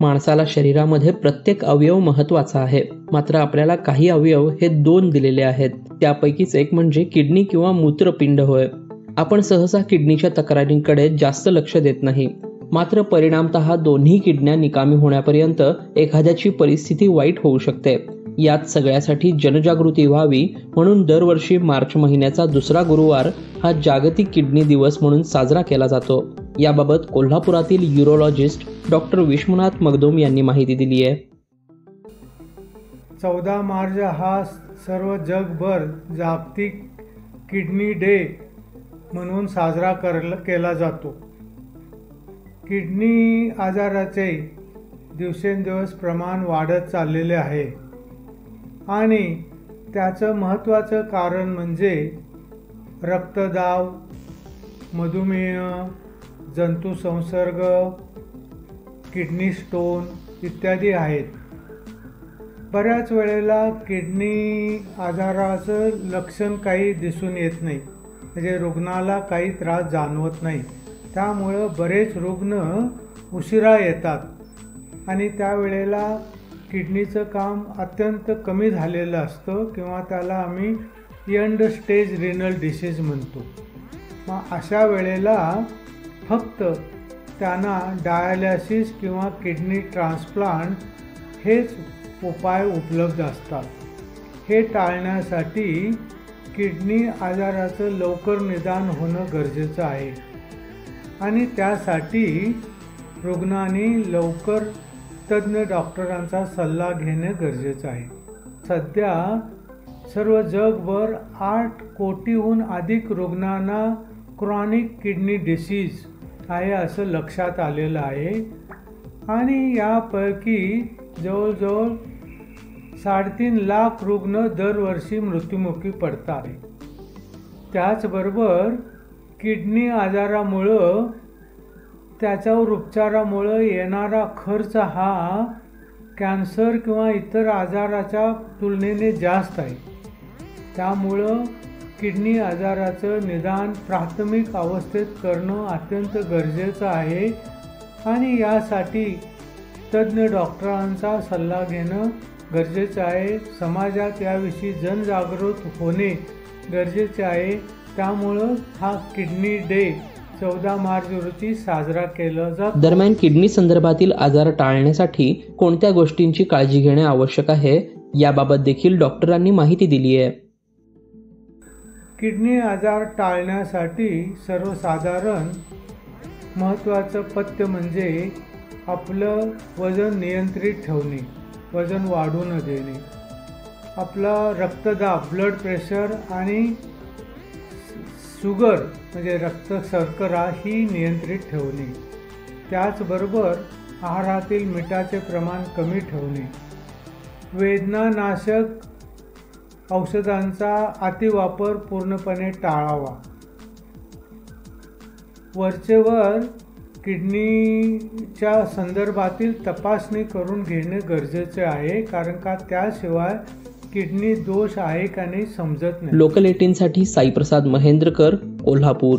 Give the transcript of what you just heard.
माणसाला शरीरामध्ये प्रत्येक अवयव महत्त्वाचा आहे. मात्र आपल्याला काही अवयव हे दोन दिलेले आहेत. त्यापैकीच एक म्हणजे किडनी किंवा मूत्रपिंड होय. आपण सहसा किडनीच्या तक्रारींकडे जास्त लक्ष देत नाही. मात्र परिणामतः दोन्ही किडन्या निकामी होण्यापर्यंत एखाद्याची परिस्थिती वाईट होऊ शकते. यात सगळ्यासाठी जनजागृती व्हावी म्हणून दरवर्षी मार्च महिन्याचा दुसरा गुरुवार हा जागतिक किडनी दिवस म्हणून साजरा केला जातो. याबाबत कोल्हापुरातील युरोलॉजिस्ट डॉक्टर विश्वनाथ मगदोम यांनी माहिती दिली आहे. चौदा मार्च हा सर्व जगभर जागतिक किडनी डे म्हणून साजरा कर केला जातो. किडनी आजाराचे दिवसेंदिवस प्रमाण वाढत चाललेले आहे. आणि त्याचं महत्त्वाचं कारण म्हणजे रक्तदाब मधुमेह जंतुसंसर्ग किडनी स्टोन इत्यादी आहेत. बऱ्याच वेळेला किडनी आजाराचं लक्षण काही दिसून येत नाही. म्हणजे रुग्णाला काही त्रास जाणवत नाही. त्यामुळं बरेच रुग्ण उशिरा येतात. आणि त्यावेळेला किडनीचं काम अत्यंत कमी झालेलं असतं किंवा त्याला आम्ही एंड स्टेज रिनल डिसीज म्हणतो. मग अशा वेळेला फक्त त्यांना डायालिसिस किंवा किडनी ट्रान्सप्लांट हेच उपाय उपलब्ध असतात. हे टाळण्यासाठी किडनी आजाराचं लवकर निदान होणं गरजेचं आहे. आणि त्यासाठी रुग्णांनी लवकर तज्ज्ञ डॉक्टरांचा सल्ला घेणे गरजेचं आहे. सध्या सर्व जगभर आठ कोटीहून अधिक रुग्णांना क्रॉनिक किडनी डिसीज आहे असं लक्षात आलेलं आहे? आणि यापैकी जवळजवळ साडेतीन लाख रुग्ण दरवर्षी मृत्युमुखी पडतात त्याचबरोबर किडनी आजारामुळं त्याच्यावर उपचारामुळं येणारा खर्च हा कॅन्सर किंवा इतर आजाराच्या तुलनेने जास्त आहे. त्यामुळं किडनी आजाराचं निदान प्राथमिक अवस्थेत करणं अत्यंत गरजेचं आहे आणि यासाठी तज्ज्ञ डॉक्टरांचा सल्ला घेणं गरजेचं आहे. समाजात याविषयी जनजागृत होणे गरजेचे आहे. त्यामुळं हा किडनी डे चौदा मार्च रोजी साजरा केला जातो. दरम्यान किडनी संदर्भातील आजार टाळण्यासाठी कोणत्या गोष्टींची काळजी घेणे आवश्यक आहे याबाबत देखील डॉक्टरांनी माहिती दिली आहे. किडनी आजार टाळण्यासाठी सर्वसाधारण महत्त्वाचं पथ्य म्हणजे आपलं वजन नियंत्रित ठेवणे वजन वाढू न देणे. आपला रक्तदाब ब्लड प्रेशर आणि शुगर म्हणजे रक्त शर्करा ही नियंत्रित ठेवणे. त्याचबरोबर आहारातील मिठाचे प्रमाण कमी ठेवणे. वेदनानाशक औषधांचा अतिवापर पूर्णपणे टाळावा. वरचेवर किडनीच्या संदर्भातील तपासणी करून घेणे गरजेचे आहे कारण का त्याशिवाय किडनी दोष आहे का नाही समजत नाही. लोकल एटीनसाठी साईप्रसाद महेंद्रकर कोल्हापूर.